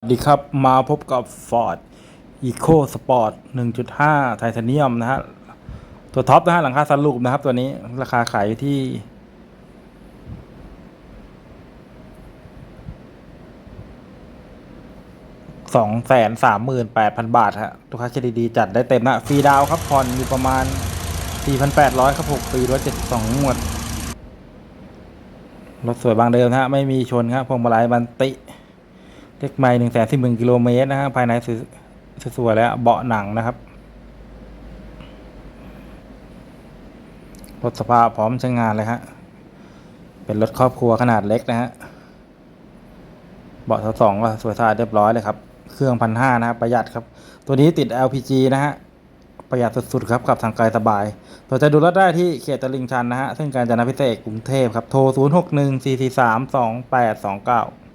สวัสดีครับมาพบกับ Ford Eco Sport 1.5 ไทเทเนียมนะฮะ ตัวท็อปนะฮะ หลังคาสันลูปนะครับ ตัวนี้ราคาขายที่ สองแสนสามหมื่นแปดพันบาทฮะลูกค้าเครดิตดีจัดได้เต็มนะฟรีดาวครับผ่อนอยู่ประมาณสี่พันแปดร้อยครับหกปีร้อยเจ็ดสองงวด รถสวยบางเดิมนะฮะ ไม่มีชนครับพวงมาลัยบันติ เลขไมล์หนึ่งแสนสิบหนึ่งกิโลเมตรนะฮะภายในสวยสวยๆแล้วเบาะหนังนะครับรถสภาพพร้อมใช้งานเลยฮะ เป็นรถครอบครัวขนาดเล็กนะฮะ เบาะสองก็สวยสะอาดเรียบร้อยเลยครับ เครื่องพันห้านะครับประหยัดครับ ตัวนี้ติด LPG นะฮะ ประหยัดสุดๆครับขับทางไกลสบายตัวจะดูรถได้ที่เขตตลิ่งชันนะฮะซึ่งการจนาพิเศษกกรุงเทพครับ โทร 0 6 1 4 4 3 2 8 2 9